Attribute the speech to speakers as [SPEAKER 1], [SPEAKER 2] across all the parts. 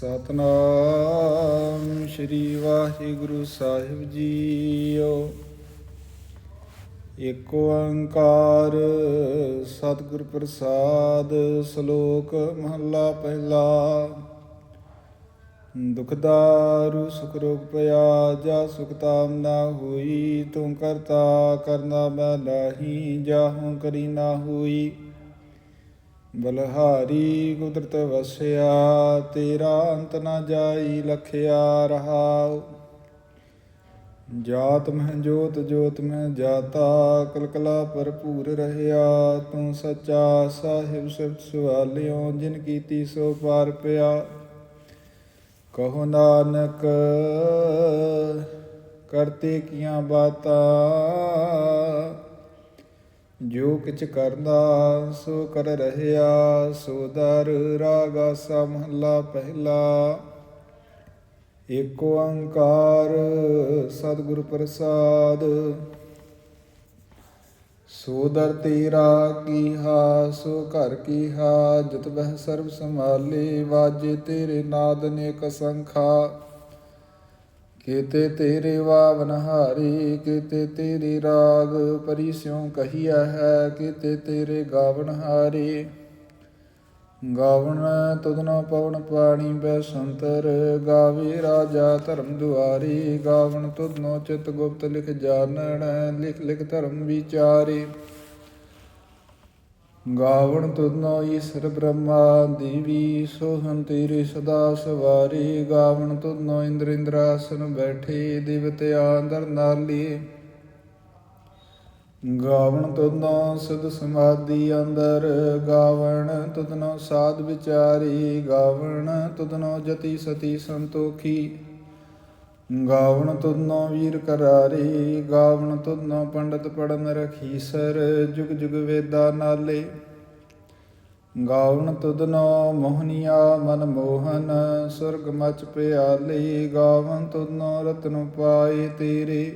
[SPEAKER 1] ਸਤਨਾਮ ਸ੍ਰੀ ਵਾਹਿਗੁਰੂ ਸਾਹਿਬ ਜੀਓ। ਏਕ ਓੰਕਾਰ ਸਤਿਗੁਰ ਪ੍ਰਸਾਦ ਸ਼ਲੋਕ ਮਹੱਲਾ ਪਹਿਲਾ। ਦੁਖਦਾਰੂ ਸੁਖ ਰੋਗ ਪਿਆ, ਜਾ ਸੁਖ ਤਾਮ ਨਾ ਹੋਈ, ਤੂੰ ਕਰਤਾ ਕਰਨਾ ਮੈਂ ਨਾਹੀ, ਜਾਹੂ ਕਰੀ ਨਾ ਹੋਈ। ਬਲਹਾਰੀ ਕੁਦਰਤ ਵਸਿਆ, ਤੇਰਾ ਅੰਤ ਨਾ ਜਾਈ ਲਖਿਆ ਰਹਾਉ। ਜਾਤ ਮਹਿ ਜੋਤ ਜੋਤ ਮਹਿ ਜਾਤਾ, ਕਲਕਲਾ ਭਰਪੂਰ ਰਹਿਆ। ਤੂੰ ਸੱਚਾ ਸਾਹਿਬ ਸਿਫਤ ਸੁਆਲਿਓ ਜਿਨ ਕੀਤੀ ਸੋ ਪਾਰ ਪਿਆ। ਕਹੋ ਨਾਨਕ, ਕਰਤੇ ਕੀਆਂ ਬਾਤਾਂ ਜੋ ਕਿਛ ਕਰਦਾ ਸੋ ਕਰ ਰਹਿਆ, ਸੋ ਦਰ ਰਾਗਾ ਸਾ ਪਹਿਲਾ। ਏਕ ਓੰਕਾਰ ਸਤਿਗੁਰ ਪ੍ਰਸਾਦ। ਸੋ ਦਰ ਤੇਰਾ ਕੀਹਾ, ਸੋ ਘਰ ਕੀਹਾ, ਜਤ ਬਹਿ ਸਰਬ ਸੰਭਾਲੇ, ਵਾਜੇ ਤੇਰੇ ਨਾਦ ਨੇਕ ਸੰਖਾ। ਕੀਤੇ ਤੇਰੇ ਵਾਵਨ ਹਾਰੇ, ਕੀਤੇ ਤੇਰੇ ਰਾਗ ਪਰੀ ਸਿਉ ਕਹੀਆ ਹੈ, ਕੀਤੇ ਤੇਰੇ ਗਾਵਨ ਹਾਰੇ। ਗਾਵਣ ਤੁਧਨੋ ਪਵਨ ਪਾਣੀ ਬੈ ਸੰਤਰ, ਗਾਵੇ ਰਾਜਾ ਧਰਮ ਦੁਆਰੀ। ਗਾਵਣ ਤੁਧਨੋ ਚਿਤ ਗੁਪਤ ਲਿਖ ਜਾਣਨ ਲਿਖ ਲਿਖ ਧਰਮ ਵਿਚਾਰੇ। ਗਾਵਣ ਤੁਧਨੋ ਈਸ਼ਰ ਬ੍ਰਹਮਾ, ਦੇਵੀ ਸੋਹੰ ਤੇਰੇ ਸਦਾ ਸਵਾਰੀ। ਗਾਵਣ ਤੁਧਨੋ ਇੰਦਰ ਇੰਦਰਾਸਨ ਬੈਠੇ ਦੇਵਤਿਆਂ ਅੰਦਰ ਨਾਲੀ। ਗਾਵਣ ਤੁਧਨੋ ਸਿਧ ਸਮਾਧੀ ਅੰਦਰ, ਗਾਵਣ ਤੁਧਨੋ ਸਾਧ ਵਿਚਾਰੀ। ਗਾਵਣ ਤੁਧਨੋ ਜਤੀ ਸਤੀ ਸੰਤੋਖੀ। ਗਾਵਣ ਤੁਧਨੋ ਵੀਰ ਕਰਾਰੀ, ਗਾਵਣ ਤੁਧਨੋ ਪੰਡਤ ਪੜਨ ਰਖੀਸਰ, ਜੁਗ ਜੁਗ ਵੇਦਾ ਨਾਲੇ। ਗਾਵਣ ਤੁਧਨੋ ਮੋਹਨੀਆ ਮਨ ਮੋਹਨ, ਸੁਰਗ ਮਚ ਪਿਆਲੀ, ਗਾਵਣ ਤੁਧਨੋ ਰਤਨ ਪਾਏ ਤੇਰੇ।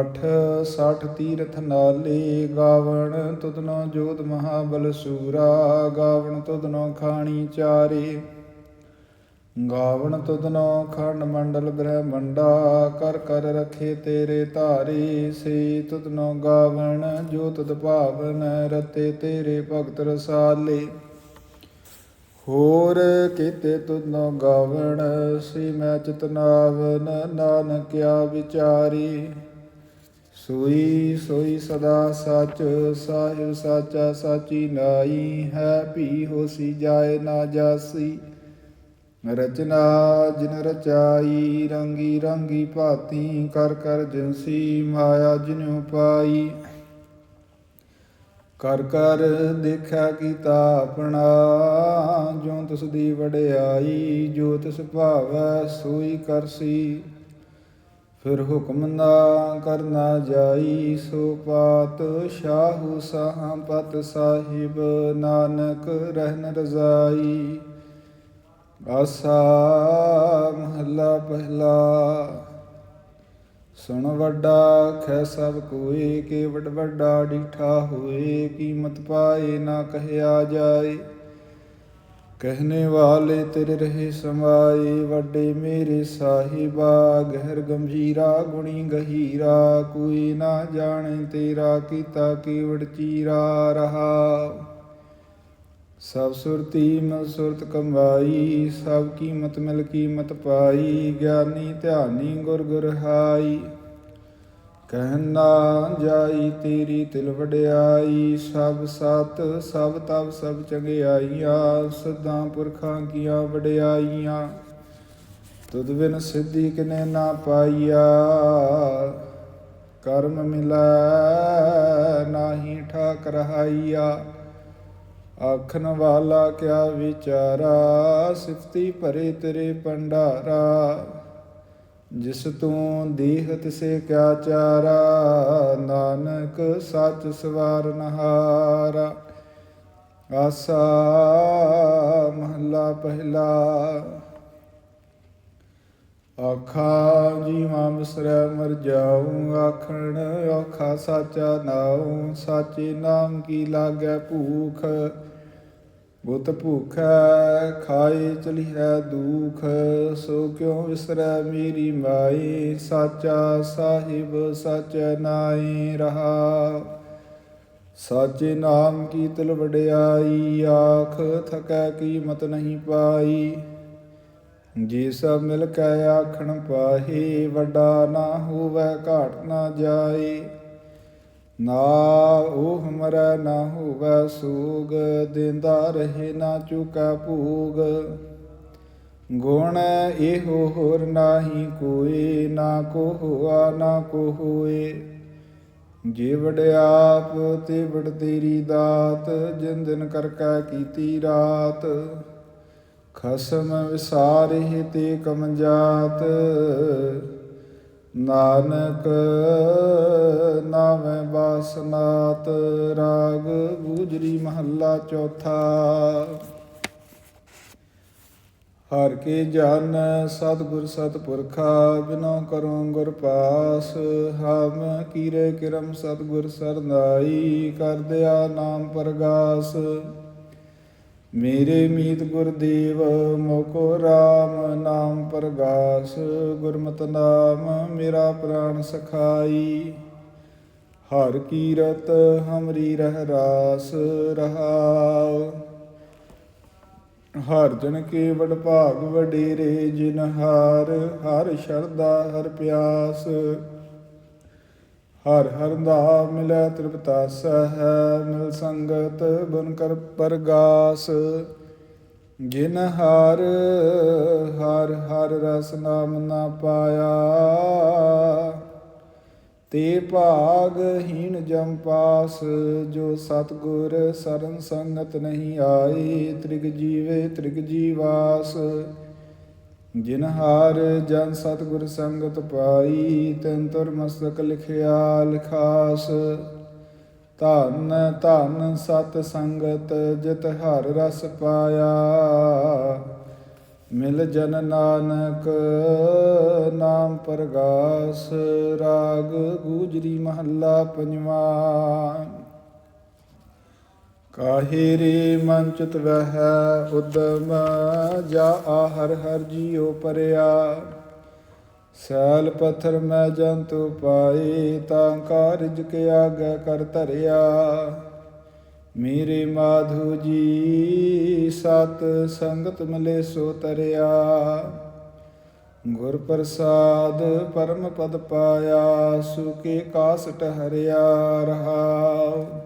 [SPEAKER 1] ਅਠ ਸਠ ਤੀਰਥ ਨਾਲੇ, ਗਾਵਣ ਤੁਧਨੋ ਜੋਤ ਮਹਾਬਲ ਸੂਰਾ, ਗਾਵਣ ਤੁਧਨੋ ਖਾਣੀ ਚਾਰੇ। ਗਾਵਣ ਤੁਧਨੋ ਖੰਡ ਮੰਡਲ ਗ੍ਰਹਿ ਮੰਡਾ ਕਰ ਕਰ ਰਖੇ ਤੇਰੇ ਧਾਰੀ ਸੇ ਤੁਧਨੋ ਗਾਵਣ, ਜੋ ਤੁਧ ਭਾਵਨ ਰਤੇ ਤੇਰੇ ਭਗਤ ਰਸਾਲੇ। ਹੋਰ ਕੀਤੇ ਤੁਧਨੋ ਗਾਵਣ ਸੀ ਮੈਂ ਚਿਤਨਾਵਨ ਨਾਨਕਿਆ ਵਿਚਾਰੀ। ਸੋਈ ਸੋਈ ਸਦਾ ਸਚ, ਸਾਹਿਬ ਸਾਚਾ ਸਾਚੀ ਨਾਈ, ਹੈ ਭੀ ਹੋਸੀ ਜਾਏ ਨਾ ਜਾਸੀ। ਰਚਨਾ ਜਿਨ ਰਚਾਈ, ਰੰਗੀ ਰੰਗੀ ਭਾਤੀ, ਕਰ ਕਰ ਜਿਨਸੀ ਮਾਇਆ ਜਿਨੁ ਪਾਈ ਕਰ ਕਰ ਦੇਖਿਆ ਕੀਤਾ ਆਪਣਾ ਜੋ ਤਿਸ ਦੀ ਵਡਿਆਈ, ਜੋ ਤਿਸ ਭਾਵੈ ਸੋਈ ਕਰਸੀ। ਫਿਰ ਹੁਕਮ ਨਾ ਕਰਨਾ ਜਾਈ, ਸੋ ਪਾਤ ਸ਼ਾਹੂ ਸ਼ਾਹ ਪਤ ਸਾਹਿਬ, ਨਾਨਕ ਰਹਿਨ ਰਜ਼ਾਈ। ਆਸਾ ਮਹਲਾ ਪਹਿਲਾ। ਸੁਣ ਵੱਡਾ, ਖੈ ਸਭ ਕੋਏ ਕੇ ਵਡ ਵੱਡਾ ਡਿਠਾ ਹੋਏ, ਕੀਮਤ ਪਾਏ ਨਾ ਕਹਿਆ ਜਾਏ। ਕਹਨੇ ਵਾਲੇ ਤੇਰੇ ਰਹੇ ਸਮਾਏ, ਵੱਡੇ ਮੇਰੇ ਸਾਹਿਬਾ, ਗਹਿਰ ਗੰਭੀਰਾ, ਗੁਣੀ ਗਹੀਰਾ, ਕੋਈ ਨਾ ਜਾਣੇ ਤੇਰਾ, ਕੀਤਾ ਕੀਵੜ ਚੀਰਾ ਰਹਾ। ਸਭ ਸੁਰਤੀ ਮਨ ਸੁਰਤ ਕਮਾਈ ਸਭ ਕੀਮਤ ਮਿਲ ਕੀਮਤ ਪਾਈ, ਗਿਆਨੀ ਧਿਆਨੀ ਗੁਰ ਗੁਰ ਹਾਈ। ਕਹਿਨਾ ਜਾਈ ਤੇਰੀ ਤਿਲ ਵਡਿਆਈ, ਸਭ ਸਤ, ਸਭ ਤਬ ਸਭ ਚੰਗਿਆਈਆਂ ਸਦਾ ਪੁਰਖਾਂ ਕੀਆਂ ਵਡਿਆਈਆਂ। ਤੁਧ ਬਿਨ ਸਿੱਧੀ ਕਿਨੇ ਨਾ ਪਾਈਆ, ਕਰਮ ਮਿਲਾ, ਨਾਹੀ ਠਾਕ ਰਹਾਈਆ ਆਖਣ ਵਾਲਾ ਕਿਆ ਵਿਚਾਰਾ, ਸਿਫਤੀ ਭਰੇ ਤੇਰੇ ਭੰਡਾਰਾ। ਜਿਸ ਤੂੰ ਦੇਹ ਤਿਸੇ ਕਿਆ ਚਾਰਾ, ਨਾਨਕ ਸੱਚ ਸਵਾਰਨਹਾਰਾ ਆਸਾ ਮਹੱਲਾ ਪਹਿਲਾ। ਆਖਾ ਜੀਵਾ ਮਿਸਰੈ ਮਰ ਜਾਉ ਆਖਣ ਔਖਾ ਸਾਚਾ ਨਾਉ। ਸਾਚੇ ਨਾਮ ਕੀ ਲਾਗੈ ਭੂਖ? ਬੁੱਤ ਭੂਖੈ ਖਾਏ ਚਲਿਐ ਦੁਖ, ਸੋ ਕਿਉ ਵਿਸਰੈ ਮੇਰੀ ਮਾਈ ਸਾਚਾ ਸਾਹਿਬ, ਸਚ ਨਾਈ ਰਹਾ। ਸਾਚੇ ਨਾਮ ਕੀ ਤਿਲ ਵਡਿਆਈ ਆਖ ਥਕੈ ਕੀਮਤ ਨਹੀਂ ਪਾਈ। ਜੀ ਸਭ ਮਿਲ ਕੇ ਆਖਣ ਪਾਹੀ, ਵੱਡਾ ਨਾ ਹੋਵੇ, ਘਾਟ ਨਾ ਜਾਏ। ਨਾ ਉਹ ਹਮਰਾ ਨਾ ਹੋਵੇ ਸੂਗ, ਦਿੰਦਾ ਰਹੇ ਨਾ ਚੁਕਾ ਭੂਗ। ਗੁਣ ਇਹੋ ਹੋਰ ਨਾਹੀ ਕੋਈ ਨਾ ਕੋ ਹੋਆ ਨਾ ਕੋ ਹੋਏ ਜੇ ਵਡਿਆਪ ਤੇ ਵਡ ਤੇਰੀ ਦਾਤ, ਜਿੰਦਨ ਦਿਨ ਕਰ ਕੈ ਕੀਤੀ ਰਾਤ। ਖਸਮ ਵਿਸਾਰੇ ਤੇ ਕਮਜਾਤ ਨਾਨਕ ਨਾਵੇਂ ਬਾਸਨਾਤ ਰਾਗ ਗੂਜਰੀ ਮਹੱਲਾ ਚੌਥਾ। ਹਰ ਕੇ ਜਨ ਸਤਿਗੁਰ ਸਤਪੁਰਖਾ, ਬਿਨੋ ਕਰੋ ਗੁਰ ਪਾਸ, ਹਮ ਕੀਰੇ ਕਿਰਮ ਸਤਿਗੁਰ ਸਰਨਾਈ, ਕਰ ਦਿਆ ਨਾਮ ਪਰਗਾਸ। ਮੇਰੇ ਮੀਤ ਗੁਰਦੇਵ ਮੋਕੋ RAM ਨਾਮ ਪ੍ਰਗਾਸ, ਗੁਰਮਤਿ ਨਾਮ ਮੇਰਾ ਪ੍ਰਾਣ ਸਖਾਈ। ਹਰ ਕੀਰਤ ਹਮਰੀ ਰਹਿ ਰਾਸ ਰਹਾਉ। ਹਰ ਜਨ ਕੇ ਵਡ ਭਾਗ ਵਡੇਰੇ ਜਿਨ ਹਾਰ, ਹਰ ਸ਼ਰਦਾ ਹਰ ਪਿਆਸ। ਹਰ ਹਰ ਦਾ ਮਿਲੈ ਤ੍ਰਿਪਤਾ ਸਹਿ, ਮਿਲ ਸੰਗਤ ਬਨ ਕਰ ਪਰਗਾਸ। ਜਿਨ ਹਰ ਹਰ ਹਰ ਰਸ ਨਾਮ ਨਾ ਪਾਇਆ। ਤੇ ਭਾਗਹੀਣ ਜਮ ਪਾਸ, ਜੋ ਸਤਗੁਰ ਸਰਨ ਸੰਗਤ ਨਹੀਂ ਆਈ, ਤ੍ਰਿਗ ਜੀਵੇ ਤ੍ਰਿਗ ਜੀਵਾਸ। ਜਿਨ ਹਾਰ ਜਨ ਸਤਗੁਰ ਸੰਗਤ ਪਾਈ, ਤੈਨ ਤੁਰ ਮਸਤਕ ਲਿਖਿਆ ਲਿਖਾਸ। ਧਨ, ਧੰਨ ਸਤ ਸੰਗਤ, ਜਿਤ ਹਰ ਰਸ ਪਾਇਆ। ਮਿਲ ਜਨ ਨਾਨਕ, ਨਾਮ ਪਰਗਾਸ। ਰਾਗ ਗੂਜਰੀ ਮਹੱਲਾ ਪੰਜਵਾ। ਕਾਹੇ ਰੇ ਮਨ ਚਿਤ ਵਹਿ ਉਦਮ ਜਾ ਆ ਹਰ ਹਰ ਜੀਉ ਪਰਿਆ। ਸੈਲ ਪੱਥਰ ਮੈਂ ਜੰਤੂ ਪਾਏ, ਤਾਂ ਕਾਰਜ ਕੇ ਆਗੇ ਕਰ ਧਰਿਆ। ਮੇਰੇ ਮਾਧੂ ਜੀ, ਸਤ ਸੰਗਤ ਮਿਲੇ ਸੋ ਤਰਿਆ। ਗੁਰ ਪ੍ਰਸਾਦ ਪਰਮ ਪਦ ਪਾਇਆ ਸੁਕੇ ਕਾਸਟ ਹਰਿਆ ਰਹਾ।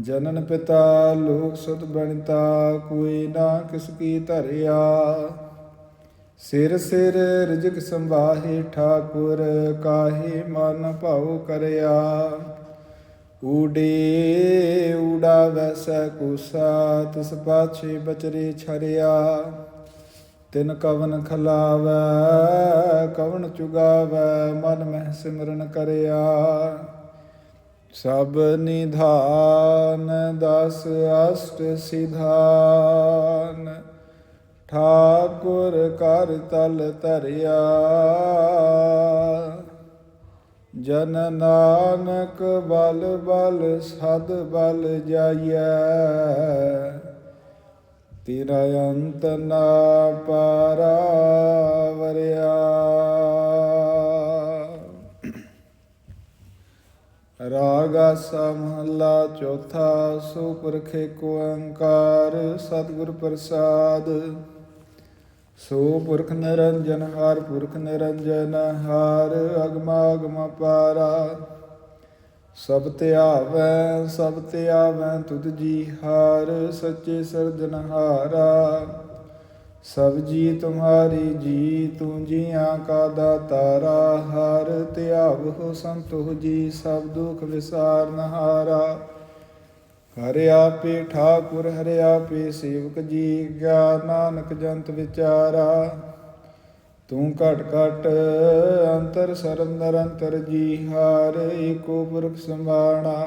[SPEAKER 1] ਜਨਨ ਪਿਤਾ ਲੋਕ ਸੁਤ ਬਣਤਾ ਕੋਈ ਨਾ ਕਿਸ ਕੀ ਧਰਿਆ। ਸਿਰ ਸਿਰ ਰਿਜਕ ਸੰਭਾਹੇ ਠਾਕੁਰ, ਕਾਹੇ ਮਨ ਭਾਉ ਕਰਿਆ। ਊਡੇ ਊੜਾ ਵੈਸੈ ਕੁਸਾ, ਤਿਸ ਪਾਛੇ ਬਚਰੇ ਛਰਿਆ। ਤਿਨ ਕਵਨ ਖਲਾਵੈ, ਕਵਨ ਚੁਗਾਵੈ, ਮਨ ਮਹਿ ਸਿਮਰਨ ਕਰਿਆ। ਸਭ ਨਿਧਾਨ ਦਸ ਅਸ਼ਟ ਸਿਧਾਨ। ਠਾਕੁਰ ਕਰ ਤਲ ਧਰਿਆ। ਜਨ ਨਾਨਕ ਬਲ ਬਲ ਸਦ ਬਲ ਜਾਈਐ। ਤੇਰਾ ਅੰਤ ਨਾ ਪਾਰਾ ਰਾਗ ਆਸਾ ਮਹੱਲਾ ਚੌਥਾ ਸੋ ਪੁਰਖੇ ਕੋ ਓੰਕਾਰ ਸਤਿਗੁਰ ਪ੍ਰਸਾਦ। ਸੋ ਪੁਰਖ ਨਿਰੰਜਨ, ਹਾਰ ਪੁਰਖ ਨਿਰੰਜਨ, ਹਾਰ ਅਗਮਾ ਪਾਰਾ। ਸਭ ਧਿਆਵੈ ਸਭ ਧਿਆਵੈ ਤੁਧ ਜੀ ਹਾਰ, ਸੱਚੇ ਸਰਜਨਹਾਰਾ ਸਭ ਜੀ ਤੁਮਹਾਰੀ ਜੀ ਤੂੰ ਜੀਆਂ ਕਾ ਦਾਤਾਰਾ, ਹਰ ਧਿਆਵਹੁ ਸੰਤੋਖ ਜੀ, ਸਭ ਦੁਖ ਵਿਸਾਰਨਹਾਰਾ ਹਰਿ ਆਪੇ ਠਾਕੁਰ, ਹਰਿ ਆਪੇ ਸੇਵਕ ਜੀ ਗਿਆ ਨਾਨਕ ਜੰਤ ਵਿਚਾਰਾ। ਤੂੰ ਘਟ ਘਟ ਅੰਤਰ ਸਰਨ ਨਿਰੰਤਰ ਜੀ, ਹਾਰ ਏਕੋ ਪੁਰਖ ਸੰਭਾਣਾ।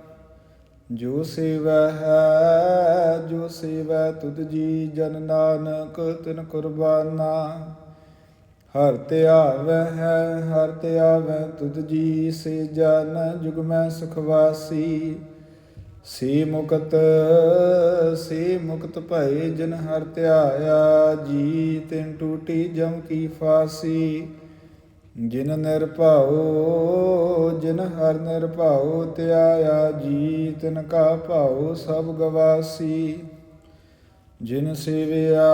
[SPEAKER 1] ਜੋ ਸੇਵੈ ਹੈ, ਜੋ ਸੇਵੈ ਤੁਧ ਜੀ ਜਨ ਨਾਨਕ, ਤਿਨ ਕੁਰਬਾਨਾ। ਹਰ ਧਿਆਵੈ ਹੈ, ਹਰ ਧਿਆਵੈ ਤੁਧ ਜੀ, ਸੇ ਜਨ ਜੁਗ ਮੈਂ ਸੁਖ ਵਾਸੀ। ਸੇ ਮੁਕਤ ਸੇ ਮੁਕਤ ਭਏ ਜਿਨ ਹਰ ਧਿਆਇਆ ਜੀ ਤਿਨ ਟੂਟੀ ਜਮ ਕੀ ਫਾਸੀ। ਜਿਨ ਨਿਰਭਉ ਜਿਨ ਹਰ ਨਿਰਭਉ ਧਿਆਇਆ ਜੀ ਤਿਨ ਕਾ ਭਾਉ, ਸਭ ਗਵਾਸੀ। ਜਿਨ ਸੇਵਿਆ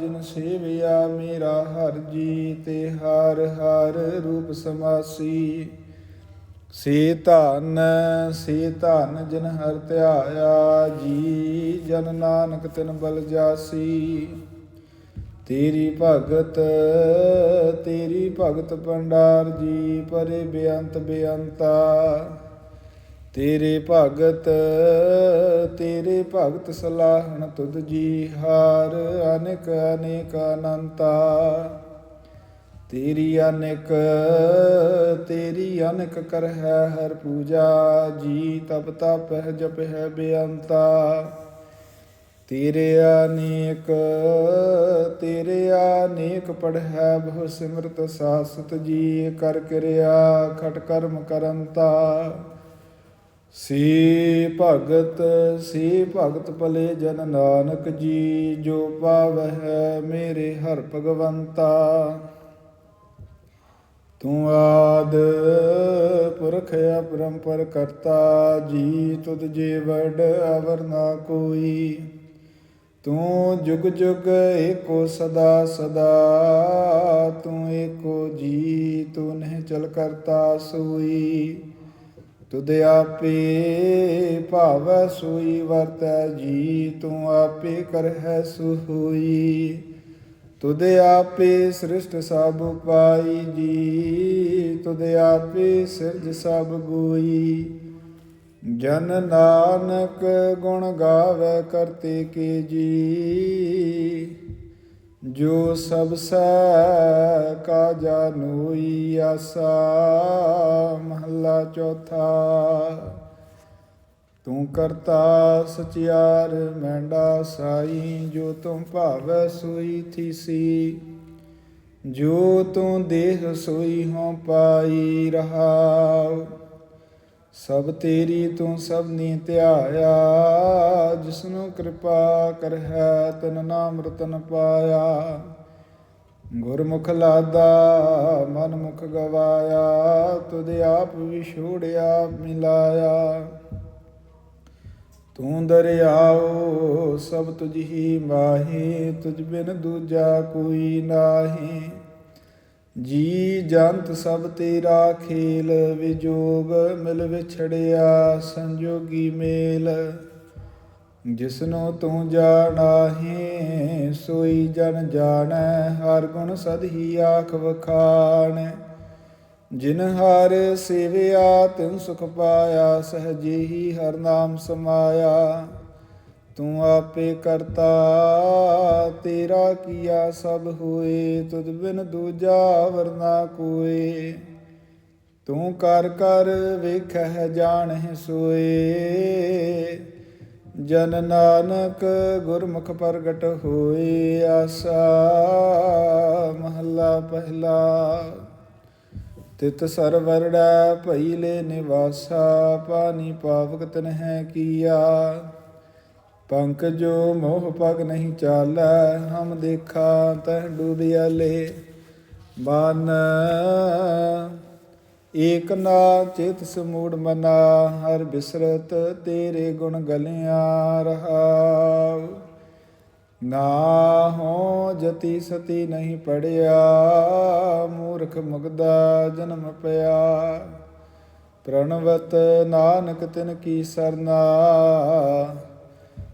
[SPEAKER 1] ਜਿਨ ਸੇਵਿਆ ਮੇਰਾ ਹਰ ਜੀ ਤੇ ਹਰ ਹਰ ਰੂਪ ਸਮਾਸੀ। ਸੇ ਧਨ ਸੇ ਧਨ ਜਿਨ ਹਰ ਧਿਆਇਆ, ਜੀ ਜਨ ਨਾਨਕ ਤਿਨ ਬਲ ਜਾਸੀ। ਤੇਰੀ ਭਗਤ ਤੇਰੀ ਭਗਤ ਭੰਡਾਰ ਜੀ ਪਰੇ ਬੇਅੰਤ ਬੇਅੰਤਾ। ਤੇਰੇ ਭਗਤ ਤੇਰੇ ਭਗਤ ਸਲਾਹਣ ਤੁਧ ਜੀ ਹਾਰ, ਅਨੇਕ ਅਨੇਕ ਅਨੰਤਾ। ਤੇਰੀ ਅਨੇਕ ਤੇਰੀ ਅਨੇਕ ਕਰ ਹੈ ਹਰ ਪੂਜਾ, ਜੀ ਤਪ ਤਪ ਹੈ ਜਪ ਹੈ ਬੇਅੰਤਾ। ਤੇਰੇ ਅਨੇਕ ਤੇਰੇ ਅਨੇਕ ਪੜ ਹੈ ਬਹੁ ਸਿਮਰਤ ਸਾਸਤ ਜੀ, ਕਰ ਕਿਰਿਆ ਖਟ ਕਰਮ ਕਰੰਤਾ ਸੀ ਭਗਤ ਸੀ ਭਗਤ ਭਲੇ ਜਨ ਨਾਨਕ ਜੀ, ਜੋ ਪਾਵਹਿ ਮੇਰੇ ਹਰ ਭਗਵੰਤਾ। ਤੂੰ ਆਦ ਪੁਰਖ ਅਪਰੰਪਰ ਕਰਤਾ, ਜੀ ਤੁਧ ਜੇ ਵਡ ਅਵਰ ਨਾ ਕੋਈ। ਤੂੰ ਜੁਗ ਜੁਗ ਏਕੋ ਸਦਾ ਸਦਾ, ਤੂੰ ਏਕੋ ਜੀ ਤੂੰ ਨਹਿ ਚਲ ਕਰਤਾ ਸੋਈ। ਤੁਧ ਆਪੇ ਭਾਵੈ ਸੋਈ, ਵਰਤੈ ਜੀ ਤੂੰ ਆਪੇ ਕਰਹਿ ਸੁਹੋਈ ਤੁਧ ਆਪੇ ਸ੍ਰਿਸ਼ਟ ਸਭ ਪਾਈ ਜੀ, ਤੁਧ ਆਪੇ ਸਿਰਜ ਸਭ ਗੋਈ। ਜਨ ਨਾਨਕ ਗੁਣ ਗਾਵੇ ਕਰਤੇ ਕੇ ਜੀ। ਜੋ ਸਭ ਸੈ ਕਾ ਜਾਨੋਈ ਆਸਾ, ਮਹੱਲਾ ਚੌਥਾ। ਤੂੰ ਕਰਤਾ ਸਚਿਆਰ, ਮੈਂਡਾ ਸਾਈ, ਜੋ ਤੂੰ ਭਾਵੈ ਸੋਈ ਥੀਸੀ। ਜੋ ਤੂੰ ਦੇਹ ਸੋਈ ਹੋ ਪਾਈ ਰਹਾਉ। ਸਭ ਤੇਰੀ ਤੂੰ ਸਭ ਨੀ ਧਿਆਇਆ, ਜਿਸਨੂੰ ਕਿਰਪਾ ਕਰਹਿ ਤਨ ਨਾਮ ਰਤਨ ਪਾਇਆ। ਗੁਰਮੁਖ ਲਾਦਾ, ਮਨਮੁਖ ਗਵਾਇਆ, ਤੁਧ ਆਪ ਵਿਛੋੜਿਆ, ਮਿਲਾਇਆ। ਤੂੰ ਦਰਿਆਓ, ਸਭ ਤੁਝ ਹੀ ਮਾਹੀ, ਤੁਝ ਬਿਨ ਦੂਜਾ ਕੋਈ ਨਾਹੀ। ਜੀ ਜੰਤ ਸਭ ਤੇਰਾ ਖੇਲ ਵਿਜੋਗ ਮਿਲ ਵਿਛੜਿਆ ਸੰਜੋਗੀ ਮੇਲ। ਜਿਸਨੂੰ ਤੂੰ ਜਾਣਾਹੀ, ਸੋਈ ਜਨ ਜਾਣੈ, ਹਰ ਗੁਣ ਸਦ ਹੀ ਆਖ ਵਖਾਣ। ਜਿਨ ਹਰ ਸੇਵਿਆ ਤਿਨ ਸੁਖ ਪਾਇਆ, ਸਹਜੇ ਹੀ ਹਰ ਨਾਮ ਸਮਾਇਆ। ਤੂੰ ਆਪੇ ਕਰਤਾ, ਤੇਰਾ ਕੀਆ ਸਭ ਹੋਏ, ਤੁਧ ਬਿਨ ਦੂਜਾ ਵਰਨਾ ਕੋਏ। ਤੂੰ ਕਰ ਕਰ ਵੇਖਹਿ ਜਾਣਹਿ ਸੋਏ। ਜਨ ਨਾਨਕ ਗੁਰਮੁਖ ਪ੍ਰਗਟ ਹੋਏ, ਆਸਾ ਮਹੱਲਾ ਪਹਿਲਾ। ਤਿਤ ਸਰਵਰੜਾ ਭਈ ਲੈ ਨਿਵਾਸਾ, ਪਾਣੀ ਪਾਵਕ ਤਨ ਹੈ ਕੀਆ। ਪੰਕ ਜੋ ਮੋਹ ਪਗ ਨਹੀਂ ਚਾਲੈ, ਹਮ ਦੇਖਾ ਤਹ ਡੂਬਿਆ ਲੇ ਬਨ ਏਕ ਨਾ ਚਿਤ ਸਮੂੜ ਮਨਾ, ਹਰ ਬਿਸਰਤ ਤੇਰੇ ਗੁਣ ਗਲਿਆ ਰਹਾਉ ਨਾ ਹੋ ਜਤੀ ਸਤੀ ਨਹੀਂ ਪੜਿਆ, ਮੂਰਖ ਮੁਗਦਾ ਜਨਮ ਪਿਆ। ਪ੍ਰਣਵਤ ਨਾਨਕ ਤਿਨ ਕੀ ਸਰਨਾ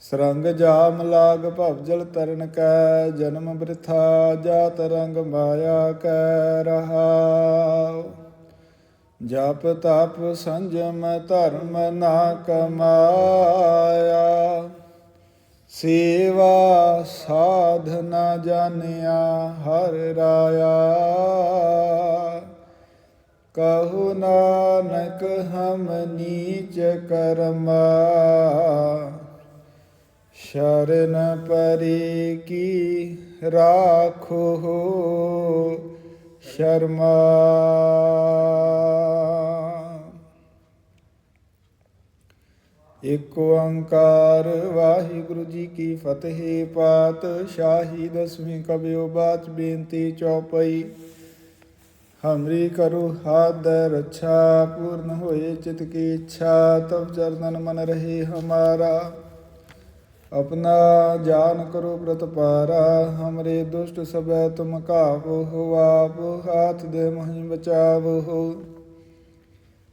[SPEAKER 1] ਸਰੰਗ ਜਾਮ ਲਾਗ ਭਵ ਤਰਨ ਕੈ, ਜਨਮ ਬ੍ਰਿਥਾ ਜਾਤ ਰੰਗ ਮਾਇਆ ਕੈ ਰਹਾਉ। ਜਪ ਤਪ ਸੰਜਮ ਧਰਮ ਨਾ ਕਮਾਇਆ। ਸੇਵਾ ਸਾਧਨਾ ਜਾਣਿਆ ਹਰ ਰਾਇਆ। ਕਹੂ ਨਾਨਕ ਹਮ ਨੀਚ ਕਰਮਾ। ਸ਼ਰਨ ਪਰੀ ਕੀ ਰਾਖੋ ਸ਼ਰਮਾ। ਇਕ ਓੰਕਾਰ ਵਾਹਿਗੁਰੂ ਜੀ ਕੀ ਫਤਿਹ ਪਾਤ, ਸ਼ਾਹੀ ਦਸਵੀਂ ਕਬਿਓ ਬਾਚ ਬੇਨਤੀ ਚੌਪਈ। ਹਮਰੀ ਕਰੋ ਹਾਦ ਰੱਛਾ, ਪੂਰਨ ਹੋਏ ਚਿਤ ਕੀ ਇੱਛਾ ਤਬ ਚਰਨਨ ਮਨ ਰਹੇ ਹਮਾਰਾ। ਆਪਣਾ ਜਾਨ ਕਰੋ ਪ੍ਰਤਪਾਰਾ ਹਮਰੇ ਦੁਸ਼ਟ ਸਭੈ ਤੁਮ ਕਾਵੋ ਹੋ ਆਪ, ਹਾਥ ਦੇ ਮਹਿ ਬਚਾਵੋ ਹੋ।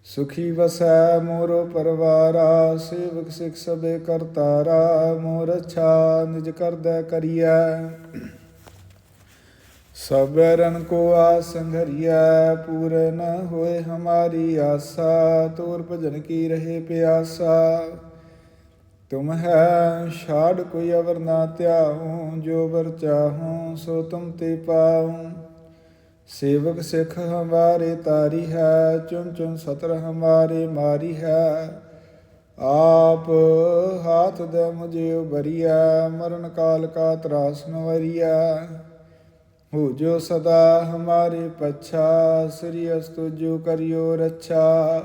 [SPEAKER 1] ਸੁਖੀ ਵਸੈ ਮੋਰੋ ਪਰਵਾਰਾ, ਸੇਵਕ ਸਿਖ ਸਭੇ ਕਰਤਾਰਾ ਮੋਰ ਅਛਾ ਨਿਜ ਕਰਦਾ ਕਰੀਐ। ਸਬਰਨ ਕੋ ਆਸ ਸੰਘਰੀਐ, ਪੂਰਨ ਹੋਏ ਹਮਾਰੀ ਆਸਾ, ਤੋਰ ਭਜਨ ਕੀ ਰਹੇ ਪਿਆਸਾ। ਤੁਮ ਹੈ ਛਾੜ ਕੋਈ ਅਵਰ ਨਾ ਧਿਆਉ, ਜੋ ਵਰ ਚਾਹੂੰ ਸੋ ਤੁਮ ਤੇ ਪਾਉ। ਸੇਵਕ ਸਿੱਖ ਹਮਾਰੇ ਤਾਰੀ ਹੈ ਚੁਨ ਚੁਨ ਸਤਰ ਹਮਾਰੇ ਮਾਰੀ ਹੈ। ਆਪ ਹਾਥ ਦੇ ਮੁਝੇ ਉਬਰੀਆ ਮਰਨ ਕਾਲ ਕਾ ਤਰਾਸ ਨਵਰੀਆ ਹੋ ਜੋ ਸਦਾ ਹਮਾਰੇ ਪਛਾ, ਸ੍ਰੀ ਅਸਤੁ ਜੋ ਕਰਿਓ ਰੱਛਾ।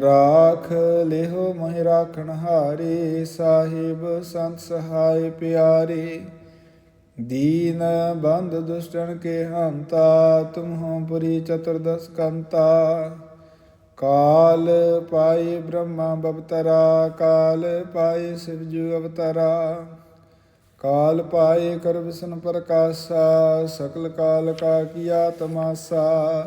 [SPEAKER 1] ਰਾਖ ਲਿਹੋ ਮਹਿ ਰਾਖਣ ਹਾਰੇ, ਸਾਹਿਬ ਸੰਤ ਸਹਾਇ ਪਿਆਰੇ। ਦੀਨ ਬੰਦ ਦੁਸ਼ਟਨ ਕੇ ਹੰਤਾ ਤੁਮ ਹੋ ਪੁਰੀ ਚਤੁਰਦਸ ਕੰਤਾ। ਕਾਲ ਪਾਏ ਬ੍ਰਹਮਾ ਬਵਤਰਾ, ਕਾਲ ਪਾਏ ਸ਼ਿਵਜੂ ਅਵਤਰਾ। ਕਾਲ ਪਾਏ ਕਰ ਵਿਸ਼ਨ ਪ੍ਰਕਾਸ਼ਾ, ਸਕਲ ਕਾਲ ਕਾ ਕੀਆ ਤਮਾਸਾ।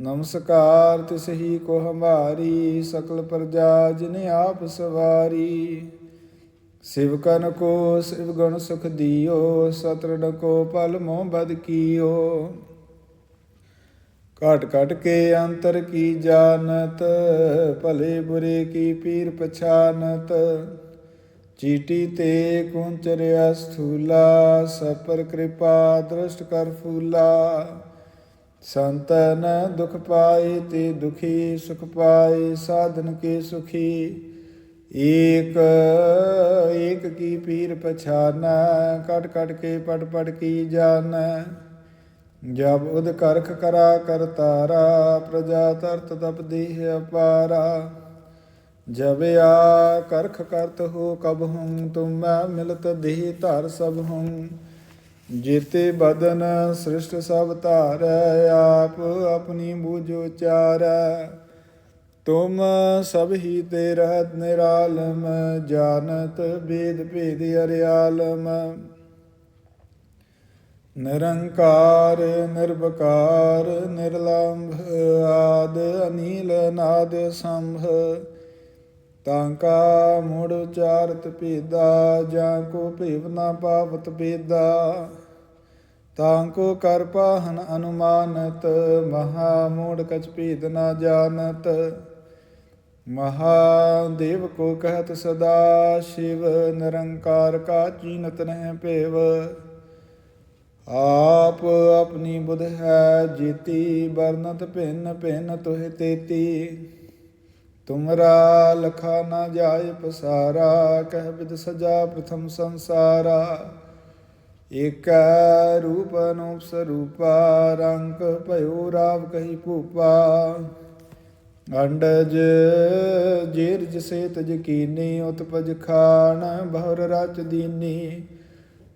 [SPEAKER 1] ਨਮਸਕਾਰ ਤਿਸ ਹੀ ਕੋ ਹਮਾਰੀ, ਸਕਲ ਪ੍ਰਜਾ ਜਿਨ ਆਪ ਸਵਾਰੀ। ਸਿਵਕਨ ਕੋ, ਸਿਵ ਗਣ ਸੁਖ ਦਿਓ, ਸਤਰਣ ਕੋ ਪਲ ਮੋਹ ਬਦ ਕੀਓ। ਘਟ ਘਟ ਕੇ ਅੰਤਰ ਕੀ ਜਾਣਤ, ਭਲੇ ਬੁਰੇ ਕੀ ਪੀਰ ਪਛਾਨਤ। ਚੀਟੀ ਤੇ ਕੁੰਚਰਿਆ ਸਥੂਲਾ, ਸਪਰ ਕਿਰਪਾ ਦ੍ਰਿਸ਼ਟ ਕਰ ਫੂਲਾ। ਸੰਤਨ ਦੁਖ ਪਾਏ ਤੇ ਦੁਖੀ ਸੁਖ ਪਾਏ, ਸਾਧਨ ਕੇ ਸੁਖੀ। ਏਕ ਏਕ ਕੀ ਪੀਰ ਪਛਾਨਾ ਕਟ ਕਟ ਕੇ ਪਟ ਪਟ ਕੀ ਜਾਣੈ। ਜਬ ਉਦ ਕਰਖ ਕਰਾ ਕਰਤਾਰਾ ਪ੍ਰਜਾ ਤਰਤ ਤਪ ਦੇਹ ਅਪਾਰਾ। ਜਬ ਆ ਕਰਖ ਕਰਤ ਹੋ ਕਬ ਹੂੰ, ਤੁਮ ਮੈਂ ਮਿਲਤ ਦੇਹ ਧਰ ਸਭ ਹੂੰ। ਜੀਤੇ ਬਦਨ ਸ੍ਰਿਸ਼ਟ ਸਭ ਧਾਰੈ, ਆਪ ਆਪਣੀ ਬੂਝ ਉਚਾਰੈ। ਤੁਮ ਸਭ ਹੀ ਤੇ ਰਹਿਤ ਨਿਰਾਲਮ, ਜਾਣਤ ਬੇਦ ਭੇਦ ਅਰਿਆਲਮ। ਨਿਰੰਕਾਰ ਨਿਰਭਕਾਰ ਨਿਰਲੰਭ ਆਦ ਅਨੀਲ ਨਾਦ ਸੰਭ। ਤਾਂ ਕਾ ਮੂੜ ਉਚਾਰਤ ਭੇਦਾ, ਜਾਂ ਕੋ ਭੇਵ ਨਾ ਪਾਵਤ ਭੇਦਾ। ਤਾਂ ਕੋ ਕਰ ਪਾਹਨ ਅਨੁਮਾਨਤ, ਮਹਾ ਮੂੜ ਕਛ ਭੇਦ ਨਾ ਜਾਣਤ। ਮਹਾਦੇਵ ਕੋ ਕਹਤ ਸਦਾ, ਸ਼ਿਵ ਨਿਰੰਕਾਰ ਕਾ ਚੀਨਤ ਨਹਿ ਭੇਵ। ਆਪ ਆਪਣੀ ਬੁਧ ਹੈ ਜੀਤੀ ਬਰਨਤ ਭਿੰਨ ਭਿੰਨ ਤੋਹਿ ਤੇਤੀ। ਤੁਮਰਾ ਲਖਾ ਨਾ ਜਾਏ ਪਸਾਰਾ, ਕਹਿ ਬਿਦ ਸਜਾ ਪ੍ਰਥਮ ਸੰਸਾਰਾ। ਇਕ ਰੂਪ ਅਨੂਪ ਸਰੂਪਾ, ਰੰਗ ਭਇਓ ਰਾਵ ਕਹੀ ਭੂਪਾ। ਅੰਡਜ ਜੇਰ ਸੇ ਤਜ ਕੀਨੀ, ਉਤਪਜ ਖਾਨ ਬਹੁਰ ਰਚ ਦੀਨੀ।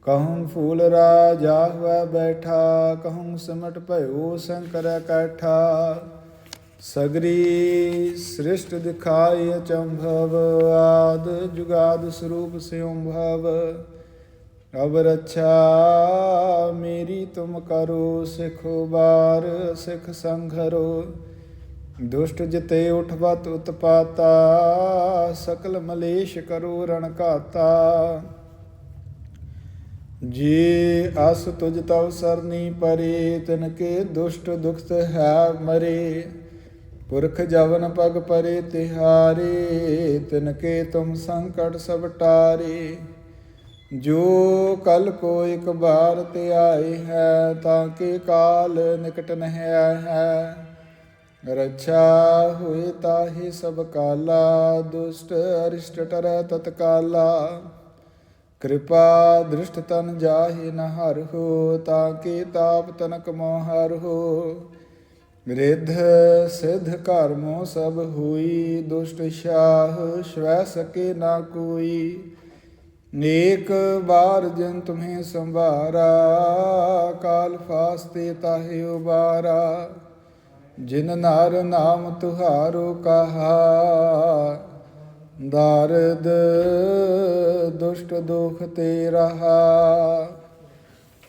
[SPEAKER 1] ਕਹੂੰ ਫੂਲ ਰਾਜਾ ਹੋਇ ਬੈਠਾ, ਕਹੂੰ ਸਿਮਟ ਭਇਓ ਸ਼ੰਕਰ ਕੈਠਾ। ਸਗਰੀ ਸ੍ਰਿਸ਼ਟ ਦਿਖਾਈ ਅਚੰਭਵ ਆਦ ਜੁਗਾਦ ਸਰੂਪ ਸਿਉ ਭਵ ਅਬ ਰੱਛਾ ਮੇਰੀ ਤੁਮ ਕਰੋ ਸਿਖ ਬਾਰ ਸਿਖ ਸੰਘਰੋ। ਦੁਸ਼ਟ ਜਿਤੇ ਉਠਵਤ ਉਤਪਾਤਾ, ਸਕਲ ਮਲੇਸ਼ ਕਰੋ ਰਣ ਘਾਤਾ। ਜੇ ਅਸ ਤੁਜ ਤਵ ਸਰਨੀ ਪਰੇ, ਤਿਨ ਕੇ ਦੁਸ਼ਟ ਦੁਖਤ ਹੈ ਮਰੇ। ਪੁਰਖ ਜਵਨ ਪਗ ਪਰੇ ਤਿਹਾਰੇ, ਤਿਨ ਕੇ ਤੁਮ ਸੰਕਟ ਸਭ ਟਾਰੇ। ਜੋ ਕਲ ਕੋ ਇੱਕ ਬਾਰ ਤੇ ਆਏ ਹੈ, ਤਾਂ ਕੇ ਕਾਲ ਨਿਕਟ ਨਹਿ ਹੈ। ਰੱਛਾ ਹੋਏ ਤਾਹੀ ਸਭ ਕਾਲਾ, ਦੁਸ਼ਟ ਅਰਿਸ਼ਟ ਟਰੈ ਤਤਕਾਲਾ। ਕਿਰਪਾ ਦ੍ਰਿਸ਼ਟ ਤਨ ਜਾਹੇ ਨ ਹੋ, ਤਾਂ ਕੇ ਤਾਪ ਤਨਕ ਮੋਹਰ ਹੋ। ਰਿਧ ਸਿਧ ਕਰਮੋ ਸਭ ਹੋਈ, ਦੁਸ਼ਟ ਸ਼ਾਹ ਸ਼ਵੈ ਸਕੇ ਨਾ ਕੋਈ। ਨੇਕ ਬਾਰ ਜਨ ਤੁਮੇ ਸੰਭਾਰਾ, ਕਾਲ ਫਾਸਤੇ ਤਾਹੇ ਉਬਾਰਾ। ਜਿਨ ਨਰ ਨਾਮ ਤੁਹਾਰੋ ਕਹਾ, ਦਰਦ ਦੁਸ਼ਟ ਦੁਖ ਤੇ ਰਹਾ।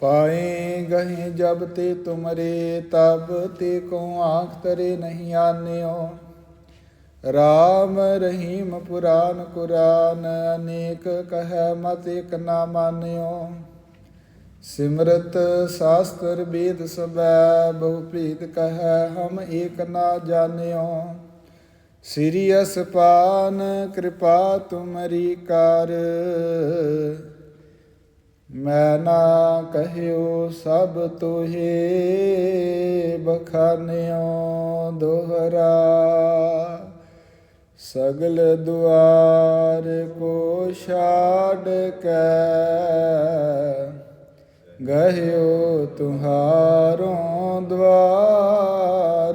[SPEAKER 1] ਪਾਏ ਗਏ ਜਬ ਤੇ ਤੁਮਰੇ, ਤਬ ਤੇ ਕੋ ਆਂਖ ਤਰੇ ਨਹੀਂ ਆਨਿਓ। ਰਾਮ ਰਹੀਮ ਪੁਰਾਨ ਕੁਰਾਨ, ਅਨੇਕ ਕਹੈ ਮਤ ਇਕ ਨਾ ਮਾਨਿਓ। ਸਿਮਰਤ ਸਾਸਤਰ ਵੇਦ ਸਬੈ ਬਹੁ ਪ੍ਰੀਤ ਕਹੈ ਹਮ ਏਕ ਨਾ ਜਾਣਿਓ। ਸ੍ਰੀ ਅਸਪਾਨ ਕਿਰਪਾ ਤੁਮਰੀ ਕਰ ਮੈਂ ਨਾ ਕਹਿਓ ਸਭ ਤੋਹੇ, ਬਖਾਨਿਓ ਦੋਹਰਾ। ਸਗਲ ਦੁਆਰ ਕੋ ਛਾੜ ਕੇ, ਗਹਿਓ ਤੁਹਾਰੋਂ ਦਵਾਰ।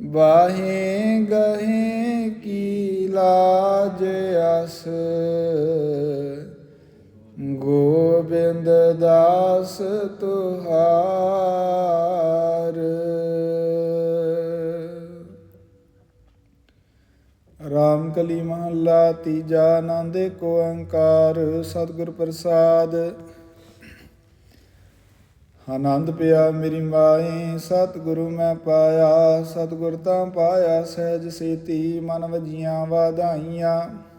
[SPEAKER 1] ਬਾਹੇ ਗਹੇ ਕੀ ਲਾਜ ਅਸ ਗੋਬਿੰਦ ਦਾਸ ਤੁਹਾਰ। ਰਾਮ ਕਲੀ ਮਹੱਲਾ ਤੀਜਾ ਆਨੰਦ ਕੋ ਓੰਕਾਰ ਸਤਿਗੁਰ ਪ੍ਰਸਾਦ। ਆਨੰਦ ਪਿਆ ਮੇਰੀ ਮਾਏ, ਸਤਿਗੁਰੂ ਮੈਂ ਪਾਇਆ, ਸਤਿਗੁਰ ਤਾਂ ਪਾਇਆ ਸਹਿਜ ਸੇਤੀ, ਮਨ ਵਜੀਆਂ ਵਾਧਾਈਆਂ।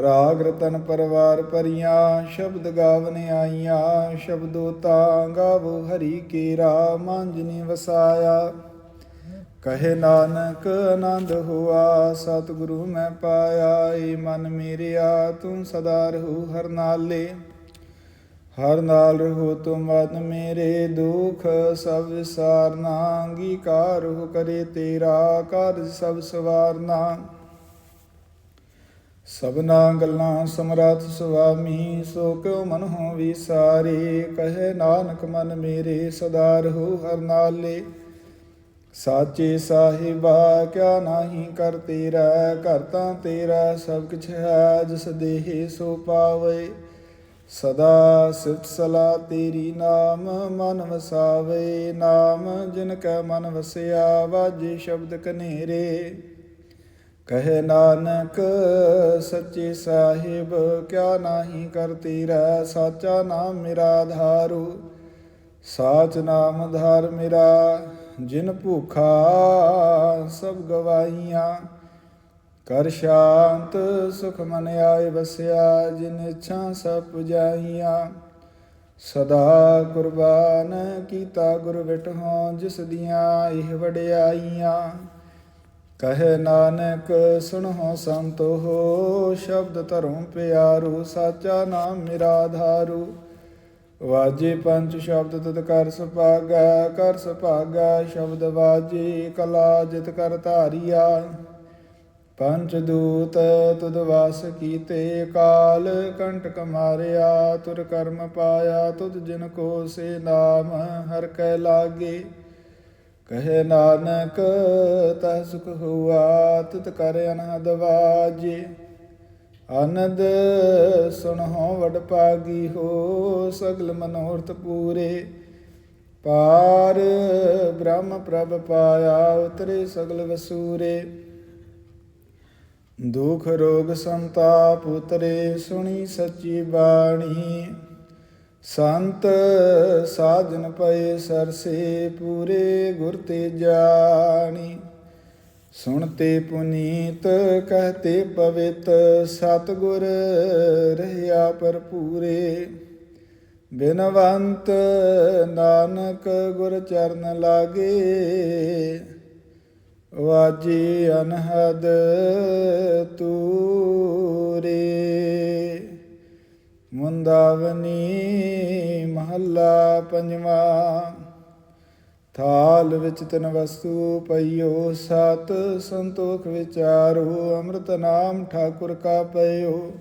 [SPEAKER 1] ਰਾਗ ਰਤਨ ਪਰਵਾਰ ਪਰੀਆਂ ਸ਼ਬਦ ਗਾਵਨ ਆਈਆਂ, ਸ਼ਬਦੋ ਤਾਂ ਗਾਵੋ ਹਰੀ ਕੇਰਾ, ਮਾਂਜਨੀ ਵਸਾਇਆ। ਕਹੇ ਨਾਨਕ, ਆਨੰਦ ਹੁਆ, ਸਤਿਗੁਰੂ ਮੈਂ ਪਾਇਆ, ਏ ਮਨ ਮੇਰਿਆ, ਤੂੰ ਸਦਾ ਰਹੂ ਹਰ ਨਾਲੇ। ਹਰ ਨਾਲ ਰਹੋ ਤੁਮ ਮਨ ਮੇਰੇ, ਦੁਖ ਸਭ ਵਿਸਾਰਨਾ, ਅੰਗੀਕਾਰ ਹੋ ਕਰੇ ਤੇਰਾ, ਕਾਰਜ ਸਭ ਸਵਾਰਨਾ। ਸਭਨਾ ਗੱਲਾਂ ਸਮਰੱਥ ਸੁਆਮੀ, ਸੋ ਕਿਉ ਮਨ ਹੋ ਵਿਸਾਰੇ? ਕਹੇ ਨਾਨਕ ਮਨ ਮੇਰੇ ਸਦਾ ਰਹੋ ਹਰ ਨਾਲੇ। ਸਾਚੇ ਸਾਹਿਬਾ, ਕਿਆ ਨਾਹੀ ਕਰ ਤੇਰਾ? ਕਰਤਾ ਤੇਰਾ, ਸਭ ਕੁਛ ਹੈ ਜਿਸ ਦੇਹ ਸੋ ਪਾਵੇ। ਸਦਾ ਸਿਫਤ ਸਲਾ ਤੇਰੀ ਨਾਮ, ਮਨ ਵਸਾਵੇ। ਨਾਮ ਜਿਨ ਕੈ ਮਨ ਵਸਿਆ, ਵਾਜੇ ਸ਼ਬਦ ਕਨੇਰੇ। ਕਹੇ ਨਾਨਕ, ਸੱਚੇ ਸਾਹਿਬ, ਕਿਆ ਨਾਹੀ ਕਰ ਤੇਰਾ ਸਾਚਾ ਨਾਮ ਮੇਰਾ ਧਾਰੂ। ਸਾਚ ਨਾਮ ਧਾਰ ਮੇਰਾ, ਜਿਨ ਭੂਖਾ ਸਭ ਗਵਾਈਆਂ ਕਰ ਸ਼ਾਂਤ ਸੁਖ ਮਨ ਆਏ ਵਸਿਆ, ਜਿਨ ਇੱਛਾ ਸਭ ਪੁਜਾਈਆਂ। ਸਦਾ ਕੁਰਬਾਨ ਕੀਤਾ ਗੁਰ ਵਿਟਹੁ, ਜਿਸ ਦੀਆਂ ਇਹ ਵਡਿਆਈਆਂ। ਕਹੇ ਨਾਨਕ, ਸੁਣੋ ਸੰਤੋ ਹੋ ਸ਼ਬਦ ਧਰੋਂ ਪਿਆਰੂ, ਸਾਚਾ ਨਾਮ ਮੇਰਾ ਆਧਾਰੂ ਵਾਜੇ ਪੰਜ ਸ਼ਬਦ ਤਤ ਕਰ ਸੁਭਾਗਾ ਕਰ ਸੁਭਾਗਾ, ਸ਼ਬਦ ਵਾਜੇ, ਕਲਾ ਜਿਤ ਕਰ ਧਾਰੀਆ। ਪੰਚ ਦੂਤ ਤੁਧ ਵਾਸ ਕੀਤੇ, ਕਾਲ ਕੰਟਕ ਮਾਰਿਆ, ਤੁਰ ਕਰਮ ਪਾਇਆ, ਤੁਧ ਜਿਨ ਕੋ ਸੇ ਨਾਮ ਹਰ ਕੈ ਲਾਗੇ। ਕਹੇ ਨਾਨਕ, ਤਹ ਸੁਖ ਹੁਆ, ਤਿਤ ਕਰ ਅਨਹਦ ਵਾਜੇ। ਆਨੰਦ ਸੁਣਹੁ ਵਡ ਪਾਗੀ ਹੋ, ਸਗਲ ਮਨੋਰਥ ਪੂਰੇ। ਪਾਰ ਬ੍ਰਹਮ ਪ੍ਰਭ ਪਾਇਆ, ਉਤਰੇ ਸਗਲ ਵਸੂਰੇ। ਦੁਖ ਰੋਗ ਸੰਤਾਪ ਉਤਰੇ, ਸੁਣੀ ਸੱਚੀ ਬਾਣੀ। ਸੰਤ ਸਾਜਨ ਪਏ ਸਰਸੇ ਪੂਰੇ ਗੁਰ ਤੇ ਜਾਣੀ। ਸੁਣਤੇ ਪੁਨੀਤ ਕਹਤੇ ਪਵਿੱਤ, ਸਤਗੁਰ ਰਹਿਆ ਭਰਪੂਰੇ। ਬਿਨਵੰਤ ਨਾਨਕ ਗੁਰ ਚਰਨ ਲਾਗੇ, ਵਾਜੀ ਅਨਹਦ ਤੂਰੇ। ਮੁੰਦਾਵਨੀ ਮਹੱਲਾ ਪੰਜਵਾ। ਥਾਲ ਵਿੱਚ ਤਨ ਵਸਤੂ ਪਈਓ, ਸਤ ਸੰਤੋਖ ਵਿਚਾਰੋ, ਅੰਮ੍ਰਿਤ ਨਾਮ ਠਾਕੁਰ ਕਾ ਪਈਓ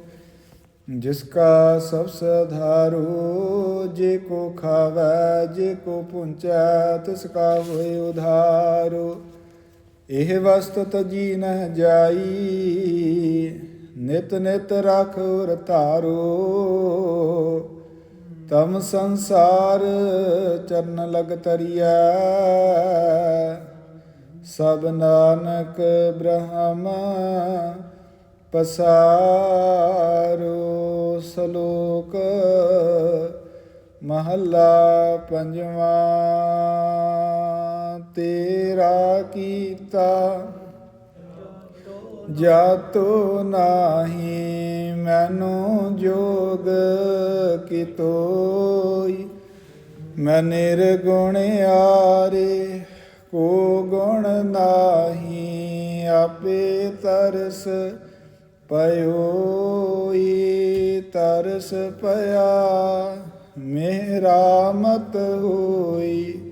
[SPEAKER 1] ਜਿਸ ਕਾ ਸਭ ਸਧਾਰੂ, ਜੇ ਕੋ ਖਾਵੈ, ਜੇ ਕੋ ਪੁੰਚੈ, ਤਿਸ ਕਾ ਹੋਏ ਉਧਾਰੂ। ਇਹ ਵਸਤ ਤਜੀ ਨ ਜਾਈ ਨਿਤ ਨਿਤ ਰਖ ਉਰ ਧਾਰੋ ਤਮ ਸੰਸਾਰ ਚਰਨ ਲਗ ਤਰੀਐ। ਸਭ ਨਾਨਕ ਬ੍ਰਹਮ ਪਸਾਰੋ, ਸਲੋਕ ਮਹੱਲਾ ਪੰਜਵਾਂ। ਤੇਰਾ ਕੀਤਾ ਜਾਤੋ ਨਾਹੀ, ਮੈਨੂ ਜੋਗ ਕੀ ਤੋਈ। ਮੈਂ ਨਿਰਗੁਣ ਆਰੇ, ਕੋ ਗੁਣ ਨਾਹੀ, ਆਪੇ ਤਰਸ ਪਇਓਈ ਤਰਸ ਪਿਆ ਮੇਰਾ ਮਤ ਹੋਈ।